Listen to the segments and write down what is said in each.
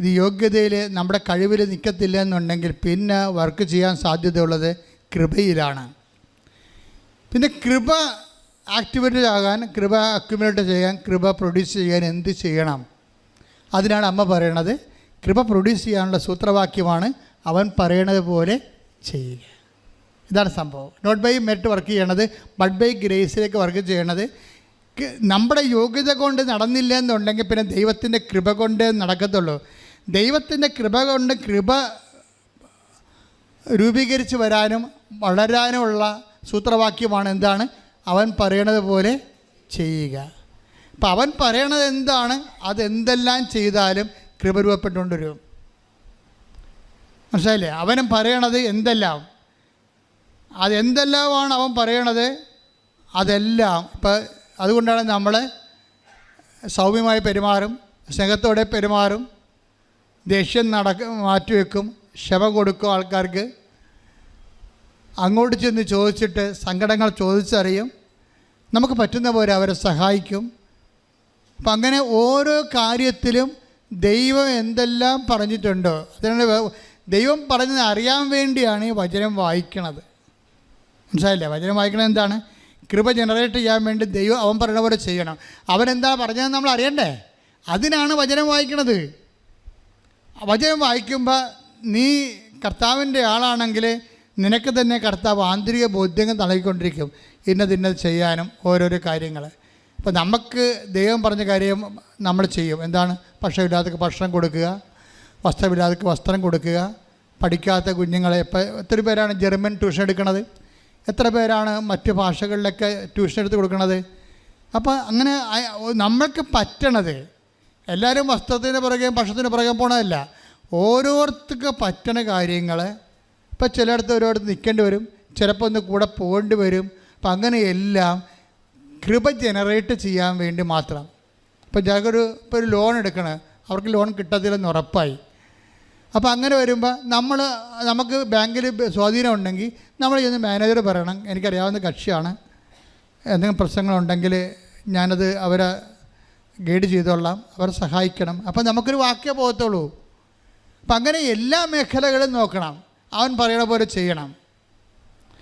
ഇത് യോഗ്യതയിൽ നമ്മുടെ കഴിവിൽ നിൽക്കത്തില്ല എന്നുണ്ടെങ്കിൽ പിന്നെ വർക്ക് ചെയ്യാൻ സാധ്യതയുള്ളത് കൃപയിലാണ്. പിന്നെ കൃപ ആക്ടിവേറ്റഡ് ആകാൻ കൃപ അക്യുമുലേറ്റ് ചെയ്യാൻ കൃപ പ്രൊഡ്യൂസ് ചെയ്യാൻ എന്ത് ചെയ്യണം? അതിനാണ് അമ്മ പറയണത്. കൃപ പ്രൊഡ്യൂസ് ചെയ്യാനുള്ള സൂത്രവാക്യമാണ് അവൻ പറയണത് പോലെ ചെയ്യുക. ഇതാണ് സംഭവം. നോട്ട് ബൈ മെറ്റ് വർക്ക് ചെയ്യണത് ബട്ട് ബൈ ഗ്രേസിലേക്ക് വർക്ക് ചെയ്യണത്. നമ്മുടെ യോഗ്യത കൊണ്ട് നടന്നില്ല എന്നുണ്ടെങ്കിൽ പിന്നെ ദൈവത്തിന്റെ കൃപ കൊണ്ട് നടക്കത്തുള്ളൂ. ദൈവത്തിന്റെ കൃപ കൊണ്ട് കൃപ രൂപീകരിച്ച് വരാനും വളരാനുമുള്ള സൂത്രവാക്യമാണ് എന്താണ്? അവൻ പറയണത് പോലെ ചെയ്യുക. അപ്പം അവൻ പറയണത് എന്താണ്? അതെന്തെല്ലാം ചെയ്താലും കൃപ രൂപപ്പെട്ടുകൊണ്ടുവരും മനസ്സിലായില്ലേ? അവനും പറയണത് എന്തെല്ലാം? അതെന്തെല്ലാമാണ് അവൻ പറയണത്? അതെല്ലാം. ഇപ്പം അതുകൊണ്ടാണ് നമ്മൾ സൗമ്യമായി പെരുമാറും സ്നേഹത്തോടെ പെരുമാറും ദേഷ്യം നടക്ക മാറ്റിവെക്കും ക്ഷമ കൊടുക്കും ആൾക്കാർക്ക്. അങ്ങോട്ട് ചെന്ന് ചോദിച്ചിട്ട് സങ്കടങ്ങൾ ചോദിച്ചറിയും. നമുക്ക് പറ്റുന്ന പോലെ അവരെ സഹായിക്കും. അപ്പം അങ്ങനെ ഓരോ കാര്യത്തിലും ദൈവം എന്തെല്ലാം പറഞ്ഞിട്ടുണ്ടോ? അതിനാണ് ദൈവം പറഞ്ഞത് അറിയാൻ വേണ്ടിയാണ് ഈ വചനം വായിക്കണത്. മനസ്സിലായില്ലേ? വചനം വായിക്കണത് എന്താണ്? കൃപ ജനറേറ്റ് ചെയ്യാൻ വേണ്ടി ദൈവം അവൻ പറയുന്ന പോലെ ചെയ്യണം. അവൻ എന്താ പറഞ്ഞതെന്ന് നമ്മൾ അറിയണ്ടേ? അതിനാണ് വചനം വായിക്കണത്. വചനം വായിക്കുമ്പോൾ നീ കർത്താവിന്റെ ആളാണെങ്കിൽ നിനക്ക് തന്നെ കർത്താവ് ആന്തരിക ബോധ്യങ്ങൾ നൽകിക്കൊണ്ടിരിക്കും. ഇന്നത് ഇന്നത് ചെയ്യാനും ഓരോരോ കാര്യങ്ങൾ. ഇപ്പം നമുക്ക് ദൈവം പറഞ്ഞ കാര്യം നമ്മൾ ചെയ്യും. എന്താണ്? ഭക്ഷണമില്ലാത്തക്ക് ഭക്ഷണം കൊടുക്കുക. വസ്ത്രമില്ലാത്തക്ക് വസ്ത്രം കൊടുക്കുക. പഠിക്കാത്ത കുഞ്ഞുങ്ങളെ ഇപ്പം എത്ര പേരാണ് ജർമ്മൻ ട്യൂഷൻ എടുക്കുന്നത് എത്ര പേരാണ് മറ്റ് ഭാഷകളിലൊക്കെ ട്യൂഷൻ എടുത്ത് കൊടുക്കുന്നത് അപ്പോൾ അങ്ങനെ നമ്മൾക്ക് പറ്റണത് എല്ലാവരും വസ്ത്രത്തിന് പുറകെ ഭക്ഷണത്തിന് പുറകെ പോകണമല്ല ഓരോരുത്തർക്ക് പറ്റണ കാര്യങ്ങൾ ഇപ്പം ചിലയിടത്ത് ഒരിടത്ത് നിൽക്കേണ്ടി വരും ചിലപ്പോൾ ഒന്ന് കൂടെ പോകേണ്ടി വരും. അപ്പം അങ്ങനെയെല്ലാം കൃപ ജനറേറ്റ് ചെയ്യാൻ വേണ്ടി മാത്രം. ഇപ്പം ചിലക്കൊരു ഇപ്പോൾ ഒരു ലോൺ എടുക്കണേ അവർക്ക് ലോൺ കിട്ടത്തില്ലെന്ന് ഉറപ്പായി. അപ്പോൾ അങ്ങനെ വരുമ്പോൾ നമ്മൾ നമുക്ക് ബാങ്കിൽ സ്വാധീനം ഉണ്ടെങ്കിൽ നമ്മൾ ചെന്ന് മാനേജർ പറയണം എനിക്കറിയാവുന്ന കക്ഷിയാണ് എന്തെങ്കിലും പ്രശ്നങ്ങളുണ്ടെങ്കിൽ ഞാനത് അവരെ ഗൈഡ് ചെയ്തോളാം. അവരെ സഹായിക്കണം. അപ്പം നമുക്കൊരു വാക്കേ പോകത്തുള്ളൂ. അപ്പം അങ്ങനെ എല്ലാ മേഖലകളും നോക്കണം. അവൻ പറയണ പോലെ ചെയ്യണം.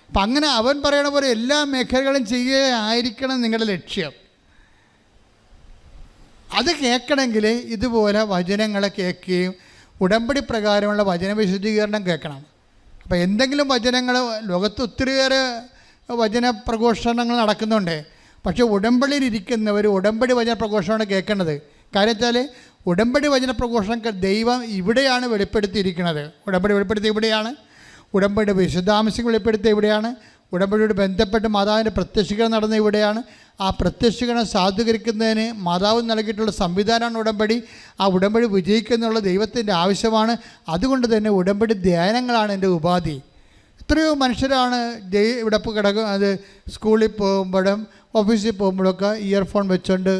അപ്പം അങ്ങനെ അവൻ പറയണ പോലെ എല്ലാ മേഖലകളും ചെയ്യുകയായിരിക്കണം നിങ്ങളുടെ ലക്ഷ്യം. അത് കേൾക്കണമെങ്കിൽ ഇതുപോലെ വചനങ്ങളെ കേൾക്കുകയും ഉടമ്പടി പ്രകാരമുള്ള വചന വിശുദ്ധീകരണം കേൾക്കണം. അപ്പോൾ എന്തെങ്കിലും വചനങ്ങൾ ലോകത്ത് ഒത്തിരിയേറെ വചന പ്രഘോഷണങ്ങൾ നടക്കുന്നുണ്ട്. പക്ഷേ ഉടമ്പടിയിൽ ഇരിക്കുന്നവർ ഉടമ്പടി വചന പ്രഘോഷമാണ് കേൾക്കേണ്ടത്. കാര്യം വെച്ചാൽ ഉടമ്പടി വചന പ്രഘോഷണം കേ- ദൈവം ഇവിടെയാണ് വെളിപ്പെടുത്തിയിരിക്കുന്നത്. ഉടമ്പടി വെളിപ്പെടുത്തി ഇവിടെയാണ്. ഉടമ്പടിയുടെ വിശദാംശങ്ങൾ വെളിപ്പെടുത്തി ഇവിടെയാണ്. ഉടമ്പടിയോട് ബന്ധപ്പെട്ട് മാതാവിന്റെ പ്രത്യക്ഷീകരണം നടന്ന ഇവിടെയാണ്. ആ പ്രത്യക്ഷീകരണം സാധൂകരിക്കുന്നതിന് മാതാവ് നൽകിയിട്ടുള്ള സംവിധാനമാണ് ഉടമ്പടി. ആ ഉടമ്പടി വിജയിക്കുന്നുള്ള ദൈവത്തിന്റെ ആവശ്യമാണ്. അതുകൊണ്ട് തന്നെ ഉടമ്പടി ധ്യാനങ്ങളാണ് എന്റെ ഉപാധി. എത്രയോ മനുഷ്യരാണ് ജയ് ഇവിടെ കിടക്കും അത് സ്കൂളിൽ പോകുമ്പോഴും ഓഫീസിൽ പോകുമ്പോഴൊക്കെ ഇയർഫോൺ വെച്ചുകൊണ്ട്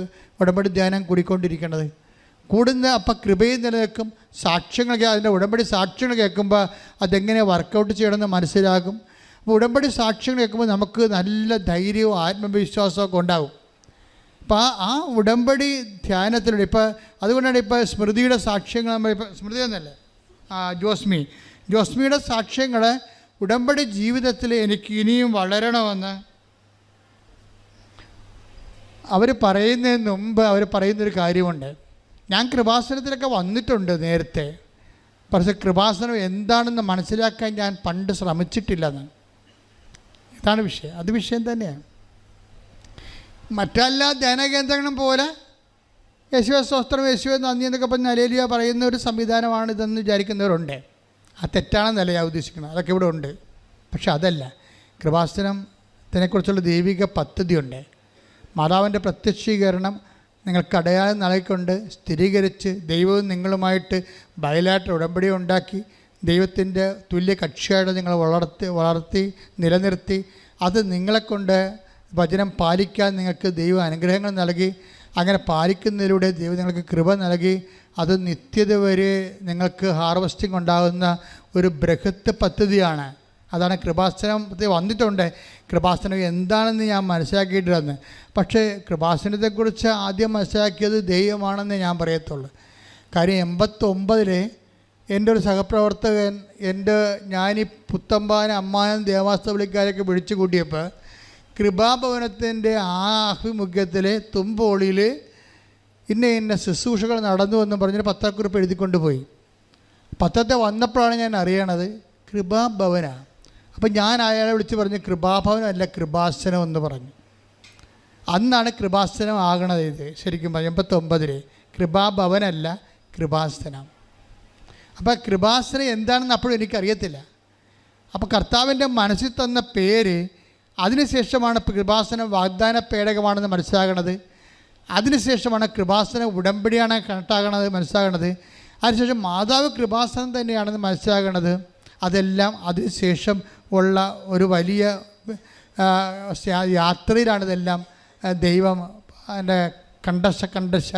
ഉടമ്പടി ധ്യാനം കൂടിക്കൊണ്ടിരിക്കുന്നത് കൂടുന്ന അപ്പം കൃപയിൽ നിലനിൽക്കും സാക്ഷ്യങ്ങൾ അതിന്റെ ഉടമ്പടി സാക്ഷ്യങ്ങൾ കേൾക്കുമ്പോൾ അതെങ്ങനെ വർക്കൗട്ട് ചെയ്യണമെന്ന് മനസ്സിലാകും. അപ്പോൾ ഉടമ്പടി സാക്ഷ്യങ്ങൾ കേൾക്കുമ്പോൾ നമുക്ക് നല്ല ധൈര്യവും ആത്മവിശ്വാസമൊക്കെ ഉണ്ടാകും അപ്പോൾ ആ ഉടമ്പടി ധ്യാനത്തിലൂടെ ഇപ്പോൾ അതുകൊണ്ടാണ് ഇപ്പോൾ സ്മൃതിയുടെ സാക്ഷ്യങ്ങൾ നമ്മൾ ഇപ്പോൾ സ്മൃതി എന്നല്ലേ? ജോസ്മി. ജോസ്മിയുടെ സാക്ഷ്യങ്ങൾ ഉടമ്പടി ജീവിതത്തിൽ എനിക്ക് ഇനിയും വളരണമെന്ന് അവർ പറയുന്നതിന് മുമ്പ് അവർ പറയുന്നൊരു കാര്യമുണ്ട്. ഞാൻ കൃപാസനത്തിലൊക്കെ വന്നിട്ടുണ്ട് നേരത്തെ. പക്ഷേ കൃപാസനം എന്താണെന്ന് മനസ്സിലാക്കാൻ ഞാൻ പണ്ട് ശ്രമിച്ചിട്ടില്ലെന്ന്. ഇതാണ് വിഷയം. അത് വിഷയം തന്നെയാണ്. മറ്റെല്ലാ ധ്യാനകേന്ദ്രങ്ങളും പോലെ യേശുവ സ്വസ്ത്രം യേശുവ നന്ദി എന്നൊക്കെ പറഞ്ഞ് അലേലിയ പറയുന്ന ഒരു സംവിധാനമാണ് ഇതെന്ന് വിചാരിക്കുന്നവരുണ്ട്. ആ തെറ്റാണെന്നല്ല ഞാൻ ഉദ്ദേശിക്കുന്നത്. അതൊക്കെ ഇവിടെ ഉണ്ട്. പക്ഷെ അതല്ല. കൃപാസനത്തിനെക്കുറിച്ചുള്ള ദൈവിക പദ്ധതിയുണ്ട്. മാതാവിന്റെ പ്രത്യക്ഷീകരണം നിങ്ങൾക്ക് അടയാളം നൽകിക്കൊണ്ട് സ്ഥിരീകരിച്ച് ദൈവവും നിങ്ങളുമായിട്ട് ബയലായിട്ട് ഉടമ്പടി ഉണ്ടാക്കി ദൈവത്തിന്റെ തുല്യ കക്ഷിയായിട്ട് നിങ്ങൾ വളർത്തി വളർത്തി നിലനിർത്തി അത് നിങ്ങളെക്കൊണ്ട് വചനം പാലിക്കാൻ നിങ്ങൾക്ക് ദൈവം അനുഗ്രഹങ്ങൾ നൽകി അങ്ങനെ പാലിക്കുന്നതിലൂടെ ദൈവം നിങ്ങൾക്ക് കൃപ നൽകി അത് നിത്യത വരെ നിങ്ങൾക്ക് ഹാർവസ്റ്റിംഗ് ഉണ്ടാകുന്ന ഒരു ബൃഹത്ത് പദ്ധതിയാണ്. അതാണ് കൃപാസനത്തിൽ വന്നിട്ടുണ്ട്. കൃപാസനം എന്താണെന്ന് ഞാൻ മനസ്സിലാക്കിയിട്ടുണ്ട് പക്ഷേ കൃപാസനത്തെക്കുറിച്ച് ആദ്യം മനസ്സിലാക്കിയത് ദൈവമാണെന്ന് ഞാൻ പറയത്തുള്ളൂ. കാര്യം എൺപത്തൊമ്പതിൽ എന്റെ ഒരു സഹപ്രവർത്തകൻ എന്റെ ഞാനീ പുത്തമ്പാന അമ്മാനം ദേവാസ്തപള്ളിക്കാരൊക്കെ വിളിച്ചു കൂട്ടിയപ്പോൾ കൃപാഭവനത്തിന്റെ ആഭിമുഖ്യത്തിൽ തുമ്പോളിയിൽ ഇന്ന ഇന്ന ശുശ്രൂഷകൾ നടന്നു എന്ന് പറഞ്ഞൊരു പത്രക്കുറിപ്പ് എഴുതിക്കൊണ്ട് പോയി പത്രത്തെ വന്നപ്പോഴാണ് ഞാൻ അറിയണത് കൃപാഭവനാണ് അപ്പം ഞാൻ അയാളെ വിളിച്ച് പറഞ്ഞു കൃപാഭവനല്ല കൃപാസനം എന്ന് പറഞ്ഞു. അന്നാണ് കൃപാസനം ആകണത് ഇത് ശരിക്കും പറഞ്ഞു എൺപത്തൊമ്പതിൽ കൃപാഭവനല്ല കൃപാസനം. അപ്പോൾ കൃപാസനം എന്താണെന്ന് അപ്പോഴും എനിക്കറിയത്തില്ല. അപ്പോൾ കർത്താവിന്റെ മനസ്സിൽ തന്ന പേര് അതിനുശേഷമാണ് കൃപാസനം വാഗ്ദാന പേടകമാണെന്ന് മനസ്സിലാകണത്. അതിനുശേഷമാണ് കൃപാസനം ഉടമ്പടിയാണ് കണക്റ്റാകണത് മനസ്സിലാകണത്. അതിനുശേഷം മാതാവ് കൃപാസനം തന്നെയാണെന്ന് മനസ്സിലാകണത്. അതെല്ലാം അതിനുശേഷം ഉള്ള ഒരു വലിയ ആ, ശ- യാത്രയിലാണ് ഇതെല്ലാം ആ, ദൈവം എന്റെ കണ്ടശ കണ്ടശ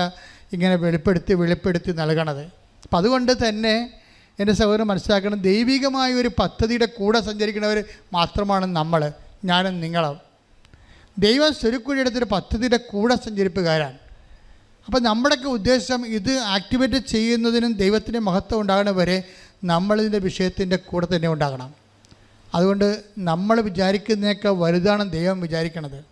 ഇങ്ങനെ വെളിപ്പെടുത്തി വെളിപ്പെടുത്തി നൽകണത്. അപ്പം അതുകൊണ്ട് തന്നെ എന്റെ സഹോദരൻ മനസ്സിലാക്കണം ദൈവികമായ ഒരു പദ്ധതിയുടെ കൂടെ സഞ്ചരിക്കുന്നവർ മാത്രമാണ് നമ്മൾ. ഞാനും നിങ്ങളും. ദൈവം സ്വരുക്കുഴിയെടുത്തൊരു പദ്ധതിയുടെ കൂടെ സഞ്ചരിപ്പുകാരാണ്. അപ്പം നമ്മുടെയൊക്കെ ഉദ്ദേശം ഇത് ആക്ടിവേറ്റ് ചെയ്യുന്നതിനും ദൈവത്തിന്റെ മഹത്വം ഉണ്ടാകണ വരെ നമ്മളിതിന്റെ വിഷയത്തിന്റെ കൂടെ തന്നെ ഉണ്ടാകണം. അതുകൊണ്ട് നമ്മൾ വിചാരിക്കുന്നതിനേക്കാൾ വലുതാണ് ദൈവം വിചാരിക്കണത്.